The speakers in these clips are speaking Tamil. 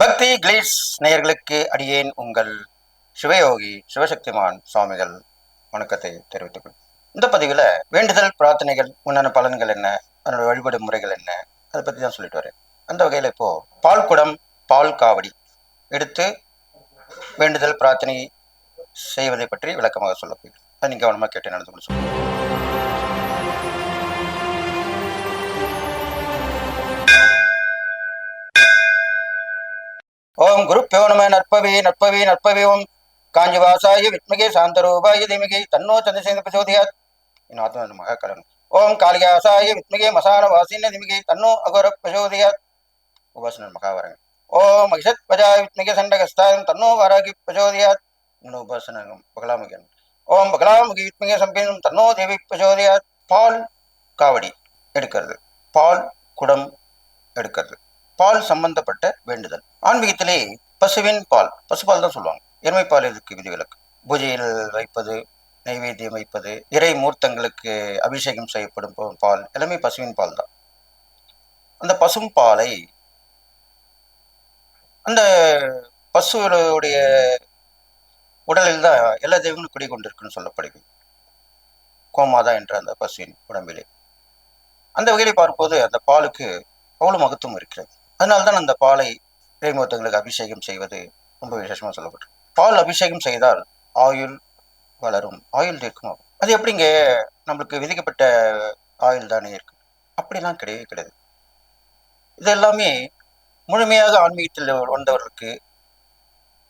பக்தி கிளீட்ஸ் நேயர்களுக்கு அடியேன் உங்கள் சிவயோகி சிவசக்திமான் சுவாமிகள் வணக்கத்தை தெரிவித்துக் கொள்கிறேன். இந்த பதிவில் வேண்டுதல் பிரார்த்தனைகள் உண்டான பலன்கள் என்ன அதனுடைய வழிபாடு முறைகள் என்ன அதை பற்றி தான் சொல்லிட்டு வரேன். அந்த வகையில் இப்போது பால் குடம் பால் காவடி எடுத்து வேண்டுதல் பிரார்த்தனை செய்வதை பற்றி விளக்கமாக சொல்லப்போகிறேன் அதை நீங்கள் கவனமாக கேட்டு நடந்து கொண்டு சொல்லுங்கள் ஓம் குரு நம நற்பவி நற்பவி நற்பவி ஓம் காஞ்சிவாசாய வித்மகே சாந்தரூபாய திமிகே தன்னோ சந்திரசேன பிரச்சோதயாத் என் ஆத்ம மகாகலன் ஓம் காளிகாசாய வித்மகே மசான வாசின திமிகே தன்னோ அகோர பிரச்சோதயாத் உபாசனன் மகாவரங்க ஓம் மகிஷத் பஜாய வித்மகே சண்டகஸ்தாயம் தன்னோ வாராகி பிரச்சோதயாத் இன்னும் உபாசனம் பகலாமுகன் ஓம் பகலாமுகி வித்மகே சம்பியனும் தன்னோ தேவி பிரச்சோதயாத் பால் காவடி எடுக்கிறது பால் குடம் எடுக்கிறது பால் சம்பந்தப்பட்ட வேண்டுதல். ஆன்மீகத்திலே பசுவின் பால் பசுபால் தான் சொல்லுவாங்க. எருமைப்பால் இதுக்கு விதிவிலக்கு பூஜையில் வைப்பது நைவேத்தியம் வைப்பது இறை மூர்த்தங்களுக்கு அபிஷேகம் செய்யப்படும் பால் எல்லாமே பசுவின் பால் தான். அந்த பசும் பாலை அந்த பசுடைய உடலில் தான் எல்லா தெய்வங்களும் குடிகொண்டிருக்குன்னு சொல்லப்படுகிறது. கோமாதா என்ற அந்த பசுவின் உடம்பிலே. அந்த வகையிலே பார்ப்போது அந்த பாலுக்கு அவ்வளவு மகத்துவம் இருக்கிறது. அதனால்தான் அந்த பாலை இறைமுகத்தங்களுக்கு அபிஷேகம் செய்வது ரொம்ப விசேஷமாக சொல்லப்பட்டு பால் அபிஷேகம் செய்தால் ஆயுள் வளரும் ஆயுள் இருக்கும் அது எப்படிங்க? நம்மளுக்கு விதிக்கப்பட்ட ஆயுள் தானே இருக்கு. அப்படிலாம் கிடையவே கிடையாது. இது எல்லாமே முழுமையாக ஆன்மீகத்தில் வந்தவர்களுக்கு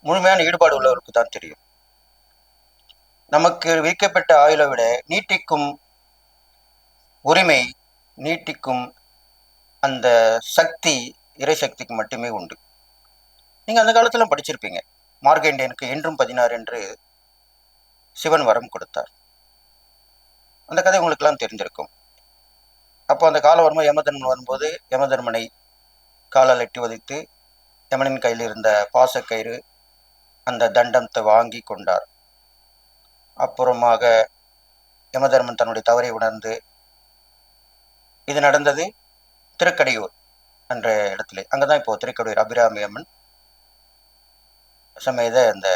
முழுமையான ஈடுபாடு உள்ளவருக்கு தான் தெரியும். நமக்கு விதிக்கப்பட்ட ஆயுளை விட நீட்டிக்கும் உரிமை நீட்டிக்கும் அந்த சக்தி இறை சக்திக்கு மட்டுமே உண்டு. நீங்கள் அந்த காலத்துல படிச்சிருப்பீங்க. மார்கண்டேனுக்கு என்றும் பதினாறு என்று சிவன் வரம் கொடுத்தார். அந்த கதை உங்களுக்கெல்லாம் தெரிஞ்சிருக்கும் அப்போ அந்த காலவர்மா யமதர்மன் வரும்போது யமதர்மனை காலால் எட்டி உதைத்து யமனின் கையில் இருந்த பாசக்கயிறு அந்த தண்டத்தை வாங்கி கொண்டார். அப்புறமாக யமதர்மன் தன்னுடைய தவறை உணர்ந்து இது நடந்தது திருக்கடையூர். என்ற இடத்திலே. அங்கதான் இப்போ திரைக்கடூர் அபிராமி அம்மன் சமேத அந்த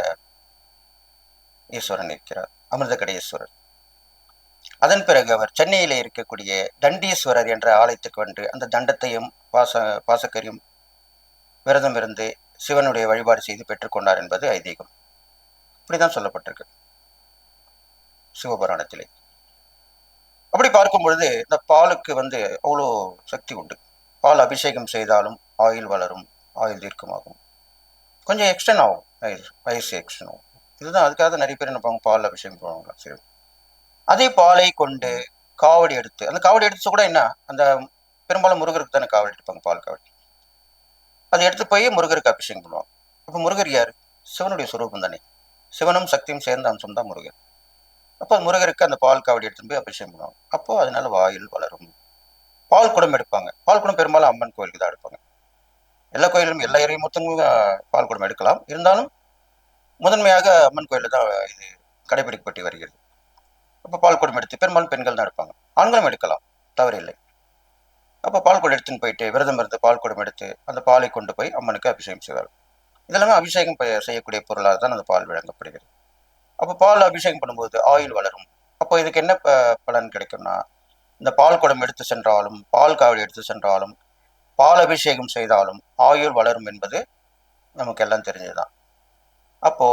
ஈஸ்வரன் இருக்கிறார். அமிர்தகடேஸ்வரர் அதன் பிறகு அவர் சென்னையில் இருக்கக்கூடிய தண்டீஸ்வரர் என்ற ஆலயத்துக்கு வந்து அந்த தண்டத்தையும் பாச பாசக்கரியும் விரதம் இருந்து சிவனுடைய வழிபாடு செய்து பெற்றுக்கொண்டார் என்பது ஐதீகம். இப்படிதான் சொல்லப்பட்டிருக்கு. சிவபுராணத்திலே. அப்படி பார்க்கும் பொழுது இந்த பாலுக்கு வந்து அவ்வளோ சக்தி உண்டு. பால் அபிஷேகம் செய்தாலும் ஆயில் வளரும் ஆயில் தீர்க்கமாகும். கொஞ்சம் எக்ஸ்டன் ஆகும் வயசு வயசு எக்ஸ்டன் ஆகும். இதுதான் அதுக்காக தான் நிறைய பேர் என்ன பண்ணுவாங்க பால் அபிஷேகம் பண்ணுவாங்களா சரி. அதே பாலை கொண்டு காவடி எடுத்து அந்த காவடி எடுத்து கூட என்ன அந்த பெரும்பாலும் முருகருக்கு தானே காவடி எடுப்பாங்க பால் காவடி. அதை எடுத்து போய் முருகருக்கு அபிஷேகம் பண்ணுவாங்க. அப்போ முருகர் யார்? சிவனுடைய சுரூபம் தானே. சிவனும் சக்தியும் சேர்ந்த அம்சம் தான் முருகர் அப்போ முருகருக்கு அந்த பால் காவடி எடுத்துன்னு போய் அபிஷேகம் பண்ணுவாங்க. அப்போ அதனால வாயில் வளரும். பால் குடம் எடுப்பாங்க. பால் குடம் பெரும்பாலும் அம்மன் கோயிலுக்கு தான் எடுப்பாங்க. எல்லா கோயிலும் எல்லா இறையும் மொத்தமும் பால் குடம் எடுக்கலாம். இருந்தாலும் முதன்மையாக அம்மன் கோயிலில் தான் இது கடைபிடிக்கப்பட்டு வருகிறது. அப்போ பால் குடம் எடுத்து பெரும்பாலும் பெண்கள் தான் எடுப்பாங்க. ஆண்களும் எடுக்கலாம். தவறில்லை. அப்போ பால் குடம் எடுத்துன்னு போயிட்டு விரதம் இருந்து பால் குடம் எடுத்து அந்த பாலை கொண்டு போய் அம்மனுக்கு அபிஷேகம் செய்வார். இதெல்லாமே அபிஷேகம் ப- செய்யக்கூடிய பொருளாக தான் அந்த பால் வழங்கப்படுகிறது. அப்போ பால் அபிஷேகம் பண்ணும்போது ஆயில் வளரும். அப்போ இதுக்கு என்ன ப- பலன் கிடைக்கும்னா இந்த பால் குடம் எடுத்து சென்றாலும் பால் காவடி எடுத்து சென்றாலும் பால் அபிஷேகம் செய்தாலும் ஆயுள் வளரும் என்பது நமக்கு எல்லாம் தெரிஞ்சதுதான். அப்போ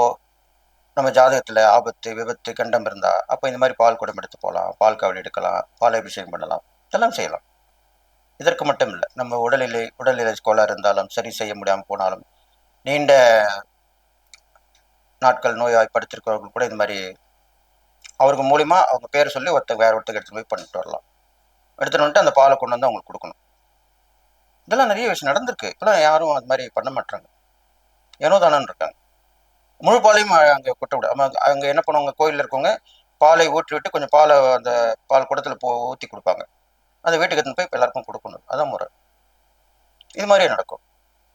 நம்ம ஜாதகத்தில் ஆபத்து விபத்து கண்டம் இருந்தா அப்போ இந்த மாதிரி பால் குடம் எடுத்து போகலாம் பால் காவடி எடுக்கலாம் பால் அபிஷேகம் பண்ணலாம் இதெல்லாம் செய்யலாம். இதற்கு மட்டும் இல்லை நம்ம உடலிலே உடல்நிலை கோளாறு இருந்தாலும் சரி செய்ய முடியாமல் போனாலும் நீண்ட நாட்கள் நோய்வாய்ப்படுத்திருக்கிறவர்கள் கூட இந்த மாதிரி அவருக்கு மூலியமாக அவங்க பேர் சொல்லி ஒருத்தர் வேற ஒருத்தர் எடுத்து போய் பண்ணிட்டு வரலாம். எடுத்துகிட்டு வந்துட்டு அந்த பாலை கொண்டு வந்து அவங்களுக்கு கொடுக்கணும். இதெல்லாம் நிறைய விஷயம் நடந்திருக்கு. இப்பெல்லாம் யாரும் அது மாதிரி பண்ண மாட்டாங்க ஏனோ இருக்காங்க. முழு பாலையும் அங்கே கொட்ட விட அங்கே என்ன பண்ணுவாங்க? கோயிலில் இருக்கவங்க பாலை ஊற்றி விட்டு கொஞ்சம் பாலை அந்த பால் குடத்தில் போ ஊற்றி கொடுப்பாங்க. அந்த வீட்டுக்கு எடுத்துன்னு போய் எல்லாருக்கும் கொடுக்கணும். அதான் முறை. இது மாதிரியே நடக்கும்.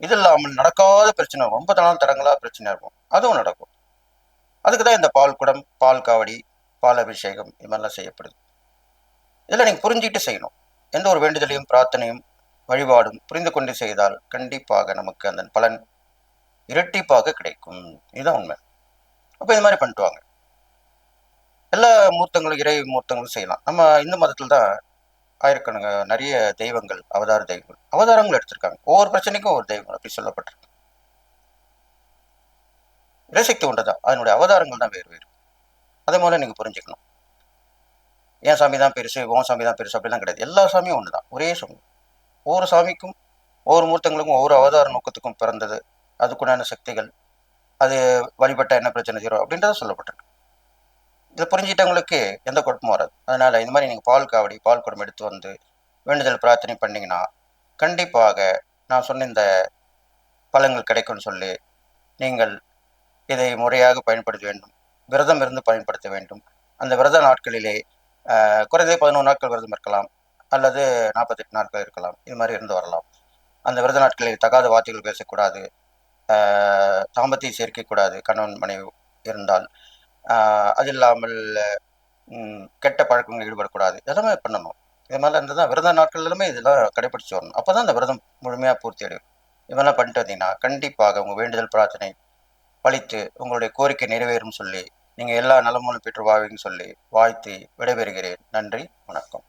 இது இல்லாமல் நடக்காத பிரச்சனை. ரொம்ப நாள் தடங்களா பிரச்சனை இருக்கும். அதுவும் நடக்கும். அதுக்கு தான் இந்த பால் குடம் பால் காவடி பால் அபிஷேகம் இது மாதிரிலாம் செய்யப்படுது. இதில் நீங்கள் புரிஞ்சுக்கிட்டு செய்யணும். எந்த ஒரு வேண்டுதலையும் பிரார்த்தனையும் வழிபாடும் புரிந்து கொண்டு செய்தால் கண்டிப்பாக நமக்கு அந்த பலன் இரட்டிப்பாக கிடைக்கும். இதுதான் உண்மை. அப்போ இது மாதிரி பண்ணிட்டு வாங்க. எல்லா மூர்த்தங்களும் இறை மூர்த்தங்களும் செய்யலாம். நம்ம இந்து மதத்தில் தான் ஆயிரக்கணக்கு நிறைய தெய்வங்கள் அவதார தெய்வங்கள் அவதாரங்கள் எடுத்திருக்காங்க. ஒவ்வொரு பிரச்சனைக்கும் ஒவ்வொரு தெய்வங்கள் அப்படி சொல்லப்பட்டிருக்கு. இறைசக்தி ஒன்று தான் அதனுடைய அவதாரங்கள் தான் வேறு வேறு. அதே மூலம் நீங்கள் புரிஞ்சுக்கணும். என் சாமி தான் பெருசு உன் சாமி தான் பெருசு அப்படிலாம் கிடையாது. எல்லா சாமியும் ஒன்று தான் ஒரே சாமி. ஒவ்வொரு சாமிக்கும் ஒவ்வொரு மூர்த்தங்களுக்கும் ஒவ்வொரு அவதார நோக்கத்துக்கும் பிறந்தது. அதுக்குண்டான சக்திகள். அது வழிபட்ட என்ன பிரச்சனை தீரும் அப்படின்றத சொல்லப்பட்டிருக்கு. இதை புரிஞ்சிட்டவங்களுக்கு எந்த குழப்பமும் வராது. அதனால் இந்த மாதிரி நீங்கள் பால் காவடி பால் குடம் எடுத்து வந்து வேண்டுதல் பிரார்த்தனை பண்ணிங்கன்னா கண்டிப்பாக நான் சொன்ன இந்த பழங்கள் கிடைக்கும்னு சொல்லி நீங்கள் இதை முறையாக பயன்படுத்த வேண்டும். விரதம் இருந்து பயன்படுத்த வேண்டும். அந்த விரத நாட்களிலே குறைந்தது பதினொன்று நாட்கள் விரதம் இருக்கலாம் அல்லது நாற்பத்தெட்டு நாட்கள் இருக்கலாம். இது மாதிரி இருந்து வரலாம். அந்த விரத நாட்களில் தகாத வார்த்தைகள் பேசக்கூடாது. தாம்பத்திய சேர்க்கக்கூடாது கணவன் மனைவி இருந்தால். அது இல்லாமல் கெட்ட பழக்கங்கள் ஈடுபடக்கூடாது. இதெல்லாமே பண்ணணும். இது மாதிரிலாம் இருந்து தான் விரத நாட்கள் எல்லாமே இதெல்லாம் கடைபிடிச்சு வரணும். அப்போ தான் அந்த விரதம் முழுமையாக பூர்த்தி அடையும். இதெல்லாம் பண்ணிட்டு வந்தீங்கன்னா கண்டிப்பாக உங்கள் வேண்டுதல் பிரார்த்தனை பழித்து உங்களுடைய கோரிக்கை நிறைவேறும் சொல்லி நீங்கள் எல்லா நலமும் பெற்று வாழ்வீங்கன்னு சொல்லி வாழ்த்தி விடைபெறுகிறேன். நன்றி வணக்கம்.